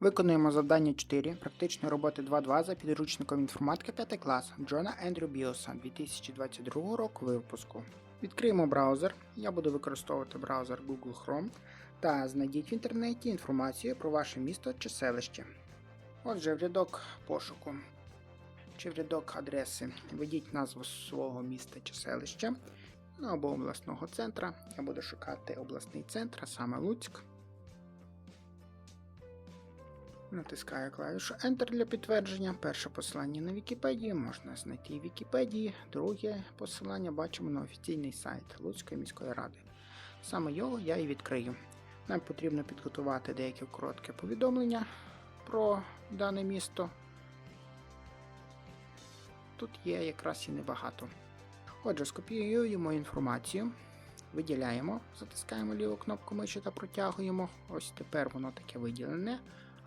Виконуємо завдання 4 практичної роботи 2.2 за підручником інформатики 5 клас Джона Ендрю Біоса 2022 року випуску. Відкриємо браузер. Я буду використовувати браузер Google Chrome та знайдіть в інтернеті інформацію про ваше місто чи селище. Отже, в рядок пошуку чи в рядок адреси введіть назву свого міста чи селища ну, або обласного центра. Я буду шукати обласний центр, саме Луцьк. Натискаю клавішу Enter для підтвердження. Перше посилання на Вікіпедію можна знайти в Вікіпедії. Друге посилання бачимо на офіційний сайт Луцької міської ради. Саме його я і відкрию. Нам потрібно підготувати деякі коротке повідомлення про дане місто. Тут є якраз і небагато. Отже, скопіюємо інформацію, виділяємо, затискаємо ліву кнопку миші та протягуємо. Ось тепер воно таке виділене.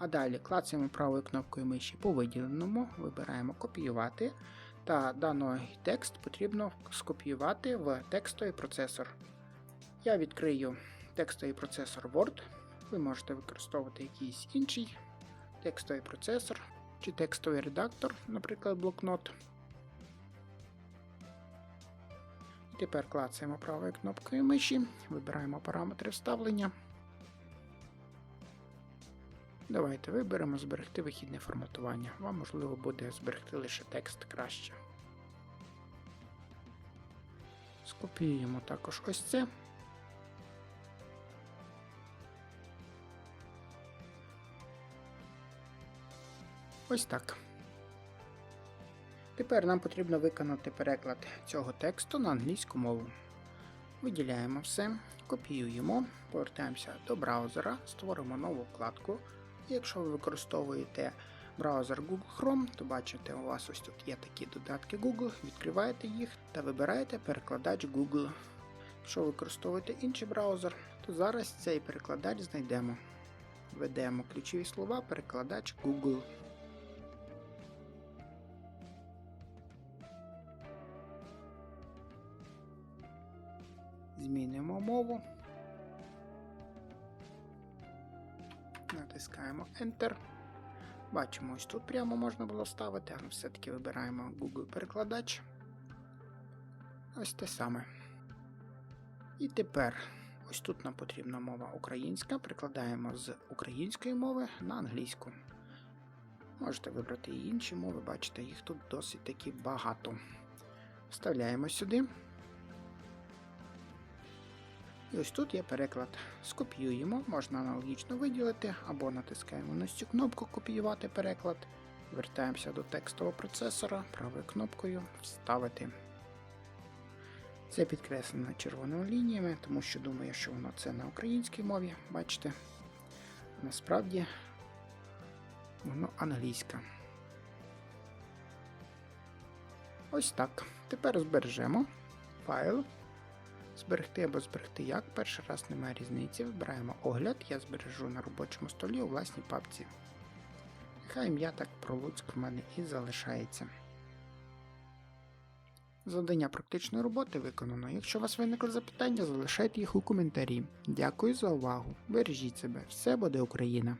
А далі клацаємо правою кнопкою миші по виділеному, вибираємо копіювати. Та даний текст потрібно скопіювати в текстовий процесор. Я відкрию текстовий процесор Word. Ви можете використовувати якийсь інший текстовий процесор чи текстовий редактор, наприклад, блокнот. І тепер клацаємо правою кнопкою миші, вибираємо параметри вставлення. Давайте виберемо зберегти вихідне форматування. Вам можливо буде зберегти лише текст краще. Скопіюємо також ось це. Ось так. Тепер нам потрібно виконати переклад цього тексту на англійську мову. Виділяємо все, копіюємо, повертаємося до браузера, створимо нову вкладку. І якщо ви використовуєте браузер Google Chrome, то бачите, у вас ось тут є такі додатки Google, відкриваєте їх та вибираєте перекладач Google. Якщо ви використовуєте інший браузер, то зараз цей перекладач знайдемо. Введемо ключові слова, перекладач Google. Змінимо мову. Натискаємо Enter. Бачимо, ось тут прямо можна було ставити, але все-таки вибираємо Google перекладач. Ось те саме. І тепер ось тут нам потрібна мова українська. Прикладаємо з української мови на англійську. Можете вибрати і інші мови, бачите, їх тут досить таки багато. Вставляємо сюди. І ось тут є переклад. Скопіюємо, можна аналогічно виділити, або натискаємо на цю кнопку Копіювати переклад. Вертаємося до текстового процесора правою кнопкою Вставити. Це підкреслено червоними лініями, тому що думаю, що воно це на українській мові, бачите. Насправді воно англійська. Ось так. Тепер збережемо файл. Зберегти або зберегти як. Перший раз немає різниці. Вибираємо огляд, я збережу на робочому столі у власній папці. Нехай ім'я так про Луцьк в мене і залишається. Завдання практичної роботи виконано. Якщо у вас виникли запитання, залишайте їх у коментарі. Дякую за увагу. Бережіть себе, все буде Україна!